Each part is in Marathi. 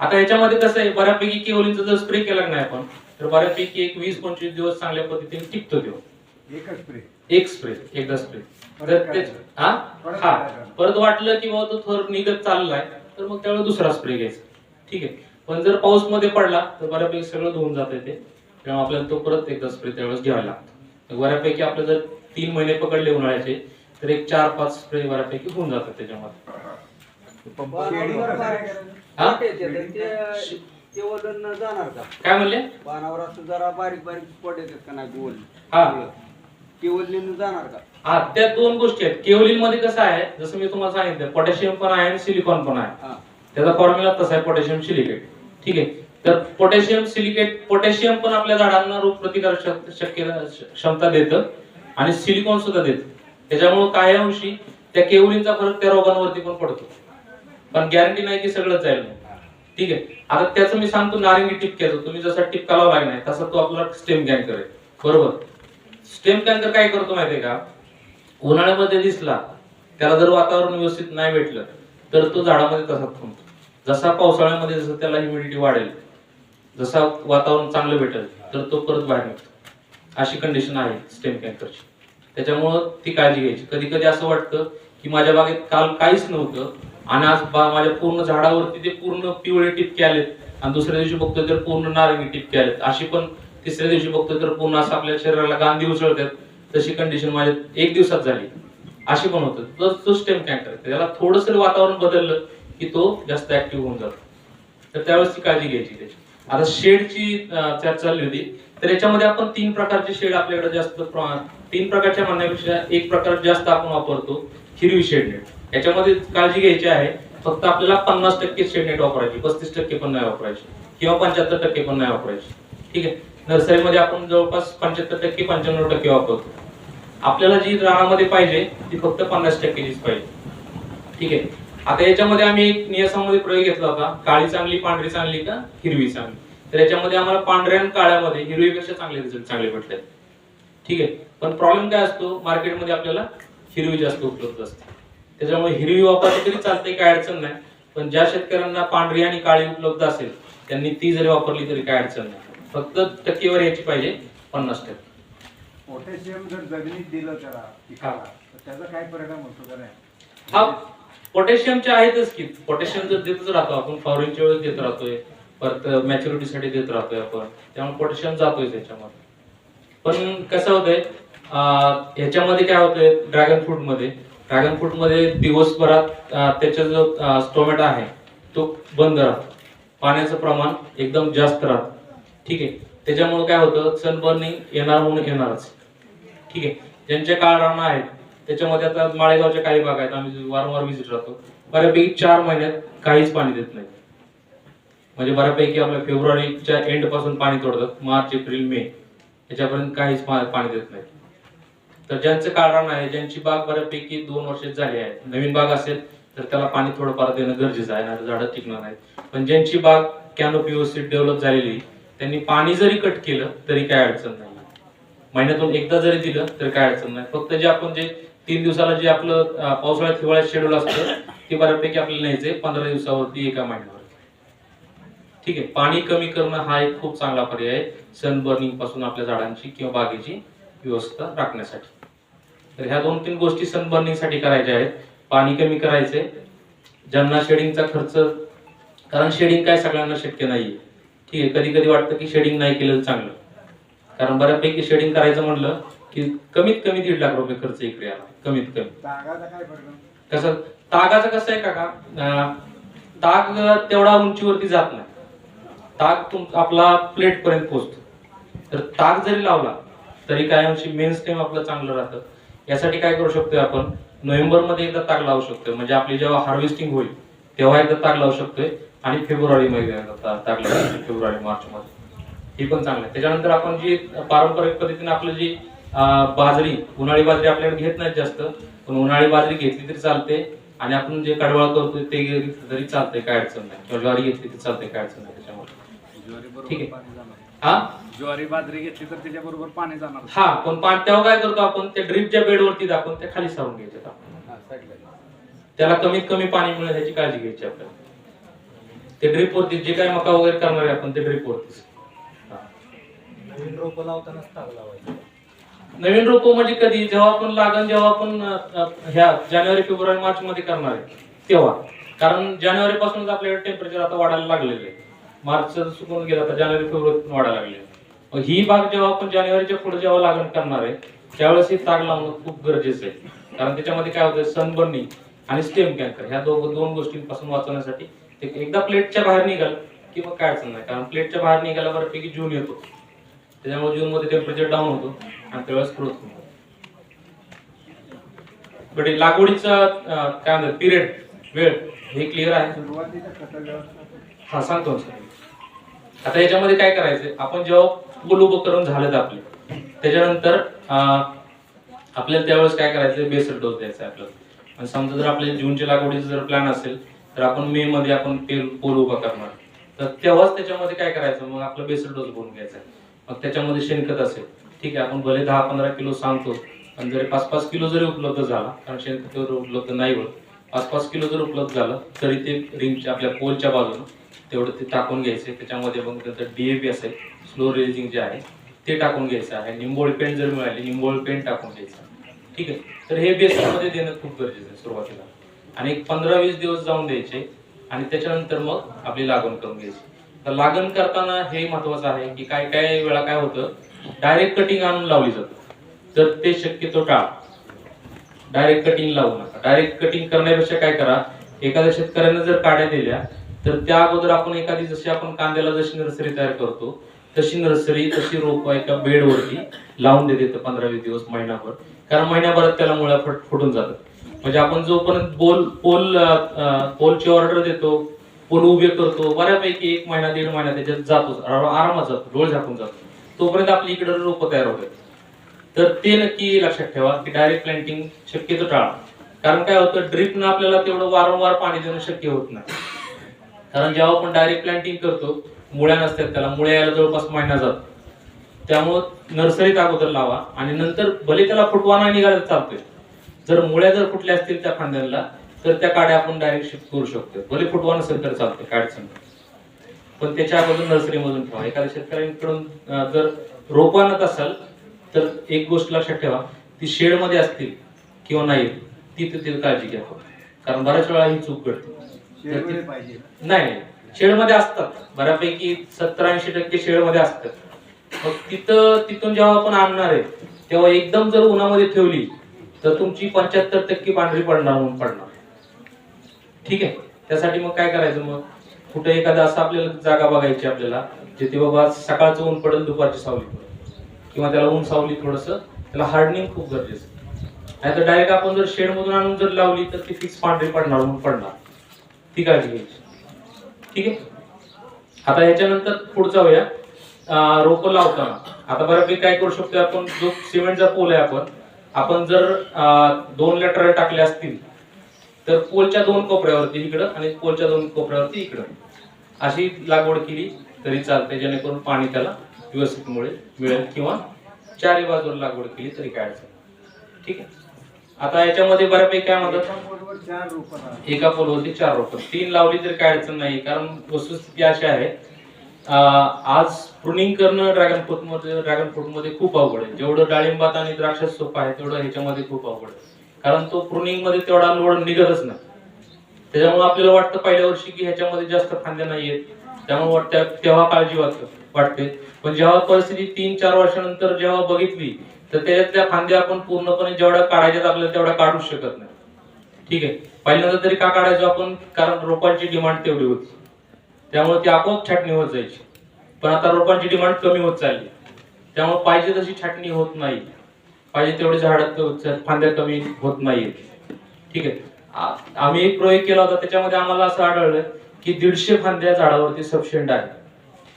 आता याच्यामध्ये कसं आहे बऱ्यापैकी केवलीचा जर स्प्रे केला नाही आपण तर बऱ्यापैकी एक वीस पंचवीस दिवस चांगल्या पद्धतीने टिकतो तो. एकच स्प्रे एक स्प्रे एकदा स्प्रे तर हा? परत हा. परत वाटलं की बाबा तो थर निघत चाललाय तर मग त्यावेळेस दुसरा स्प्रे घ्यायचा. ठीक आहे. पण जर पाऊसमध्ये पडला तर बऱ्यापैकी सगळं धुवून जात ते. त्यामुळे आपल्याला तो परत एकदा स्प्रे त्यावेळेस घ्यावा लागतो. बऱ्यापैकी आपले जर तीन महिने पकडले उन्हाळ्याचे तर एक चार पाच स्प्रे बऱ्यापैकी होऊन जातात त्याच्यामध्ये? हा? ते वजन जाणार का? काय म्हणले? पानावर असं जरा बारीक बारीक येतात का नाही गोल हा. केवलीनं जाणार का? हा त्या दोन गोष्टी आहेत. केवलिनमध्ये कसं आहे जसं मी तुम्हाला सांगितलं पोटॅशियम पण आहे आणि सिलिकॉन पण आहे. हा. त्याचा फॉर्म्युला तसा आहे पोटॅशियम सिलिकेट. ठीक आहे? तर पोटॅशियम सिलिकेट पोटॅशियम पण आपल्या झाडांना रोग प्रतिकार शक्य क्षमता देतं. आणि सिलिकॉन सुद्धा देते. त्याच्यामुळे काय अंशी त्या केवलींचा फरक त्या रोगांवरती पण पडतो. पण गॅरंटी नाही की सगळं जाईल. ठीक आहे? आता त्याचं मी सांगतो नारिंगी टिपक्याचं तुम्ही जसा टिपका लावला नाही तसा तो आपला स्टेम कॅन्कर आहे. बरोबर? स्टेम कॅन्कर काय करतो माहितीये का? उन्हाळ्यामध्ये दिसला त्याला जर वातावरण व्यवस्थित नाही भेटलं तर तो झाडामध्ये तसा थांबतो. जसा पावसाळ्यामध्ये जसं त्याला ह्युमिडिटी वाढेल जसा वातावरण चांगलं भेटेल तर तो परत बाहेर निघतो. अशी कंडिशन आहे स्टेम कॅन्करची त्याच्यामुळं ती काळजी घ्यायची. कधी कधी असं वाटतं की माझ्या बागेत काल काहीच नव्हतं आणि आज बा- माझ्या पूर्ण झाडावरती ते पूर्ण पिवळे टिपके आलेत आणि दुसऱ्या दिवशी बघतो तर पूर्ण नारंगी टिपके आलेत. अशी पण तिसऱ्या दिवशी बघतो तर पूर्ण असं आपल्या शरीराला गांधी उसळतात. तशी कंडिशन माझ्या एक दिवसात झाली. अशी पण होतं. तर तो स्टेम कॅन्कर त्याला थोडस वातावरण बदललं की तो जास्त ऍक्टिव्ह होऊन जातो. तर त्यावेळेस ती काळजी घ्यायची त्याची. आता शेडची चर्चा चालली होती. तर याच्यामध्ये आपण तीन प्रकारचे शेड आपल्याकडे जास्त तीन प्रकारच्या म्हणण्यापेक्षा एक प्रकार जास्त आपण वापरतो हिरवी शेड नेट याच्यामध्ये काळजी घ्यायची आहे फक्त आपल्याला पन्नास टक्के शेड नेट वापरायची पस्तीस टक्के पण नाही वापरायची किंवा पंच्याहत्तर टक्के पण नाही वापरायची. ठीक आहे? नर्सरीमध्ये आपण जवळपास पंच्याहत्तर टक्के पंच्याण्णव टक्के वापरतो. आपल्याला जी रानामध्ये पाहिजे ती फक्त पन्नास टक्केचीच पाहिजे. ठीक आहे? आता याच्यामध्ये आम्ही एक नियसामध्ये प्रयोग घेतला होता. काळी चांगली पांढरी चांगली का हिरवी चांगली. तर याच्यामध्ये आम्हाला पांढऱ्या आणि काळ्यामध्ये हिरवीपेक्षा चांगले रिझल्ट चांगले भेटले ठीक आहे? पण प्रॉब्लेम काय असतो? मार्केटमध्ये आपल्याला हिरवी जास्त उपलब्ध असते. त्याच्यामुळे हिरवी वापरली तरी चालते काय अडचण नाही. पण ज्या शेतकऱ्यांना पांढरी आणि काळी उपलब्ध असेल त्यांनी ती जरी वापरली तरी काय अडचण नाही. फक्त टक्केवारी याची पाहिजे पन्नास टक्के. पोटॅशियम जर जमिनीत दिलं त्याला पिकाला तर त्याचा काय परिणाम होतो का नाही? हा. पोटॅशियमचे आहेतच की पोटॅशियम जर देतच राहतो आपण फॉरेनच्या वेळेस देत राहतोय परत मॅच्युरिटीसाठी देत राहतोय आपण त्यामुळे पोटॅशियम जातोय त्याच्यामध्ये. पण कसं होतंय ह्याच्यामध्ये काय होतंय ड्रॅगन फ्रूटमध्ये ड्रॅगन फ्रूटमध्ये दिवसभरात त्याचा जो स्टोमॅटो आहे तो बंद राहतो. पाण्याचं प्रमाण एकदम जास्त राहतं. ठीक आहे? त्याच्यामुळे काय होतं सनबर्निंग येणार म्हणून येणारच. ठीक आहे? ज्यांच्या काळ आहेत त्याच्यामध्ये आता माळेगावच्या काही भाग आहेत आम्ही वारंवार व्हिजिट राहतो. बऱ्यापैकी चार महिन्यात काहीच पाणी देत नाही. म्हणजे बऱ्यापैकी आपल्या फेब्रुवारीच्या एंडपासून पाणी तोडतात मार्च एप्रिल मे. याच्यापर्यंत काहीच पाणी देत नाही. तर ज्यांचं कारण आहे ज्यांची बाग बऱ्यापैकी दोन वर्षात झाली आहे नवीन बाग असेल तर त्याला पाणी थोडंफार देणं गरजेचं आहे नाही झाडं टिकणार नाहीत. पण ज्यांची बाग कॅनोपी व्यवस्थित डेव्हलप झालेली त्यांनी पाणी जरी कट केलं तरी काय अडचण नाही. महिन्यातून एकदा जरी दिलं तर काय अडचण नाही. फक्त जे आपण जे तीन दिवसाला जे आपलं पावसाळ्यात हिवाळ्यात शेड्यूल असतं ते बऱ्यापैकी आपल्याला न्यायचंय पंधरा दिवसावरती एका महिन्यावर ठीक आहे पाणी कमी करणं हा एक खूप चांगला पर्याय आहे सनबर्निंगपासून आपल्या झाडांची किंवा बागेची व्यवस्था राखण्यासाठी. तर ह्या दोन तीन गोष्टी सनबर्निंगसाठी करायच्या आहेत. पाणी कमी करायचंय ज्यांना शेडिंगचा खर्च कारण शेडिंग काय सगळ्यांना शक्य नाहीये. ठीक आहे कधी कधी वाटतं की शेडिंग नाही केलं चांगलं. कारण बऱ्यापैकी शेडिंग करायचं म्हणलं की कमीत कमी दीड लाख रुपये खर्च इकडे आला. कमीत कमी. कसं? तागाचं कसं आहे काका? अं, ताग तेवढा उंचीवरती जात नाही. ताग तुम आपला प्लेट पर्यंत पोहोचतो. तर ताग जरी लावला तरी काय अंशी मेन स्टेम आपलं चांगलं राहतं. यासाठी काय करू शकतोय आपण? नोव्हेंबरमध्ये एकदा ताग लावू शकतोय. म्हणजे आपली जेव्हा हार्वेस्टिंग होईल तेव्हा एकदा ताग लावू शकतोय. आणि फेब्रुवारी मध्ये ताग लावू फेब्रुवारी मार्च मध्ये ही पण चांगलं आहे. त्याच्यानंतर आपण जी पारंपरिक पद्धतीने आपलं जी बाजरी उन्हाळी बाजरी आपल्याकडे घेत नाहीत जास्त पण उन्हाळी बाजरी घेतली तरी चालते आणि आपण जे कडवाळ करतोय ते तरी चालतंय काय अडचण नाही. किंवा ज्वारी घेतली तरी चालते काय अडचण नाही त्याच्यामुळे ठीक आहे. हा? ज्वारी बाजरी घेतली तर त्याच्या बरोबर पाणी जाणार. हा पण तेव्हा काय करतो आपण? त्या ड्रीपच्या बेडवरती दाखवून त्या खाली सारून घ्यायचे आपण. हा, साईडला. त्याला कमीत कमी पाणी मिळेल ह्याची काळजी घ्यायची आपल्याला. ते ड्रीप वरती जे काय मका वगैरे करणार आहे आपण ते ड्रीप वरतीच. नवीन रोपं लावतानाच ताग लावायचं. नवीन रोप म्हणजे कधी? जेव्हा आपण लागण जेव्हा आपण ह्या जानेवारी फेब्रुवारी मार्च मध्ये करणार आहे. तेव्हा. कारण जानेवारी पासूनच आपल्याकडे टेम्परेचर आता वाढायला लागलेलं आहे. मार्च सुकून गेला आता जानेवारी फेब्रुवारी वाढायला लागले मग ही बाग जेव्हा आपण जानेवारीच्या पुढे जेव्हा लागण करणार आहे त्यावेळेस ही ताग लावणं खूप गरजेचं आहे. कारण त्याच्यामध्ये काय होतं सनबर्निंग आणि स्टेम कॅन्कर ह्या दोघं दोन गोष्टींपासून वाचवण्यासाठी ते एकदा प्लेटच्या बाहेर निघाल की मग काय अडचण नाही. कारण प्लेटच्या बाहेर निघायला बऱ्यापैकी जून येतो. त्याच्यामुळे जून मध्ये टेम्परेचर डाऊन होतो. आणि त्यावेळेस ग्रोथ बट लागवडीचा काय म्हणतात पिरियड वेळ हे क्लिअर आहे? हा सांगतो आता याच्यामध्ये काय करायचं? आपण जेव्हा पूल उभं करून झालं आपले. त्याच्यानंतर आपल्याला त्यावेळेस काय करायचं? बेसर डोस द्यायचा आहे आपल्याला. आणि समजा जर आपल्या जूनच्या लागवडीचा जर प्लॅन असेल तर आपण मे मध्ये आपण तेल पोल उभा करणार. तर तेव्हाच त्याच्यामध्ये काय करायचं? मग आपलं बेसर डोस बनवून घ्यायचा मग त्याच्यामध्ये शेणखत असेल. ठीक आहे आपण भले दहा पंधरा किलो सांगतो पण जरी पाच पाच किलो जरी उपलब्ध झाला कारण शेणखत उपलब्ध नाही होत पाच पाच किलो जर उपलब्ध झालं तरी ते रिंगच्या आपल्या पोलच्या बाजूनं तेवढं ते टाकून घ्यायचे. त्याच्यामध्ये मग नंतर डीएपी असेल स्लो रिलिजिंग जे आहे ते टाकून घ्यायचं आहे. निंबोळी पेंट जर मिळाली निंबोळी पेंट टाकून घ्यायचं. ठीक आहे तर हे बेसमध्ये देणं खूप गरजेचं आहे सुरुवातीला. आणि एक पंधरा वीस दिवस जाऊन द्यायचे आणि त्याच्यानंतर मग आपली लागण करून घ्यायची. तर लागण करताना हे महत्वाचं आहे की काय काय वेळा काय होतं डायरेक्ट कटिंग आणून लावली जातं. तर ते शक्यतो टाळा. डायरेक्ट कटिंग लावू नका. डायरेक्ट कटिंग करण्यापेक्षा काय करा एखाद्या शेतकऱ्यानं जर काड्या दिल्या तर त्या अगोदर आपण एखादी जशी आपण कांद्याला जशी नर्सरी तयार करतो तशी नर्सरी तशी रोप एका बेडवरती लावून देते पंधरा वीस दिवस महिनाभर. कारण महिन्याभरात त्याला मुळ्या फट फुटून जातात. म्हणजे आपण जोपर्यंत बोल पोल पोलची ऑर्डर देतो पोल उभे करतो बऱ्यापैकी एक महिना दीड महिना त्याच्यात जातो आरामात जातो डोळ झाकून जातो. तोपर्यंत आपली इकडे रोप तयार होतात. तर ते नक्की लक्षात ठेवा की डायरेक्ट प्लांटिंग शक्यतो टाळा. कारण काय होतं ड्रिपनं आपल्याला तेवढं वारंवार पाणी देणं शक्य होत नाही. कारण जेव्हा आपण डायरेक्ट प्लांटिंग करतो मुळ्या नसतात त्याला मुळ्या यायला जवळपास महिना जातो. त्यामुळं नर्सरीत अगोदर लावा आणि नंतर भले त्याला फुटवाना निघायला चालतोय. जर मुळ्या जर फुटल्या असतील त्या फांद्यांना तर त्या काड्या आपण डायरेक्ट शिफ्ट करू शकतो. भले फुटवा नसेल तर चालतंय काय अडचण पण त्याच्या अगोदर नर्सरी मधून ठेवा. एखाद्या शेतकऱ्यांकडून जर रोपं आणत असाल तर एक गोष्ट लक्षात ठेवा ती शेडमध्ये असतील किंवा नाही ती तिथे काळजी घ्या कारण बऱ्याच वेळा ही चूक घडते. शेडमध्ये नाही शेडमध्ये असतात. बऱ्यापैकी सत्तर ऐंशी टक्के शेडमध्ये असतात. मग तिथं तिथून जेव्हा आपण आणणार आहे तेव्हा एकदम जर उन्हामध्ये ठेवली तर तुमची पंच्याहत्तर टक्के पांढरी पडणार म्हणून पडणार. ठीक आहे? त्यासाठी मग काय करायचं मग? कुठे एखादा असं आपल्याला जागा बघायची आपल्याला जिथे बाबा सकाळचं ऊन पडेल दुपारची सावली पडेल. किंवा त्याला ऊन सावली थोडस त्याला हार्डनिंग खूप गरजेचं नाही तर डायरेक्ट आपण जर शेड मधून आणून जर लावली तर ती फिक्स पांढरी पडणार म्हणून पडणार. ती काळजी घ्यायची. ठीक आहे? आता ह्याच्यानंतर पुढचा जाऊया रोपं लावताना. आता बऱ्यापैकी काय करू शकतो आपण? जो सिमेंटचा पोल आहे आपण आपण जर दोन लेटर टाकले असतील तर पोलच्या दोन कोपऱ्यावरती इकडं आणि पोलच्या दोन कोपऱ्यावरती इकडं. अशी लागवड केली तरी चालते जेणेकरून पाणी त्याला व्यवस्थित मुळे मिळेल किंवा चारी बाजूला लागवड केली तरी काय अडचण ठीक आहे? आता याच्यामध्ये बऱ्यापैकी काय म्हणतात? एका पोलवरती चार रोपं. तीन लावली तर काय अडचण नाही कारण वस्तुस्थिती अशी आहे आज प्रुनिंग करणं ड्रॅगन फ्रूटमध्ये ड्रॅगन फ्रूटमध्ये खूप अवघड आहे. जेवढं डाळिंबात आणि द्राक्षात सोपं आहे तेवढं ह्याच्यामध्ये खूप अवघड आहे. कारण तो प्रुनिंगमध्ये तेवढा लोड निघतच नाही. त्याच्यामुळे आपल्याला वाटतं पहिल्या वर्षी की ह्याच्यामध्ये जास्त फांद्या नाहीयेत त्यामुळे वाटत तेव्हा काळजी वाटत वाटते. पण जेव्हा परिस्थिती तीन चार वर्षानंतर जेव्हा बघितली तर त्याच्यातल्या फांद्या आपण पूर्णपणे जेवढ्या काढायच्यात आपल्याला तेवढ्या काढूच शकत नाही. ठीक आहे. पहिल्यांदा तरी का काढायचो आपण? कारण रोपांची डिमांड तेवढी होती. त्यामुळे ती आपोआप छाटणी होत जायची. पण आता रोपांची डिमांड कमी होत चालली. त्यामुळे पाहिजे तशी छाटणी होत नाही. पाहिजे तेवढे झाड फांद्या कमी होत नाहीयेत ठीक आहे. आम्ही एक प्रयोग केला होता त्याच्यामध्ये आम्हाला असं आढळलं की दीडशे फांद्या झाडावरती सफिशियंट आहे.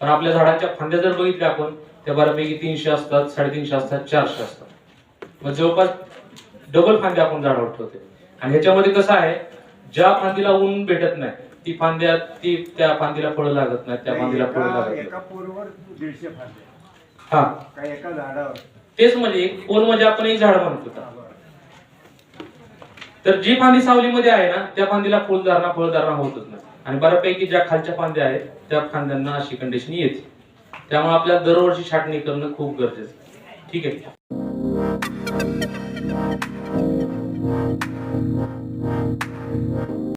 पण आपल्या झाडांच्या फांद्या जर बघितल्या आपण त्या बऱ्यापैकी तीनशे असतात साडेतीनशे असतात चारशे असतात. मग जवळपास डबल फांद्या आपण झाडावर ठेवते आणि ह्याच्यामध्ये कसं आहे ज्या फांदीला ऊन भेटत नाही ती फांद्या ती त्या फांदीला फळं लागत नाही त्या फांदीला फळं लागत नाही. हा. एका झाडावर? तेच म्हणजे कोण म्हणजे आपण एक झाड म्हणतो तर जी फांदी सावलीमध्ये आहे ना त्या फांदीला फुलधारणा फळधारणा होतच नाही. आणि बऱ्यापैकी ज्या खालच्या फांद्या आहेत त्या फांद्यांना अशी कंडिशन येते. त्यामुळे आपल्याला दरवर्षी छाटणी करणं खूप गरजेचं आहे. ठीक आहे?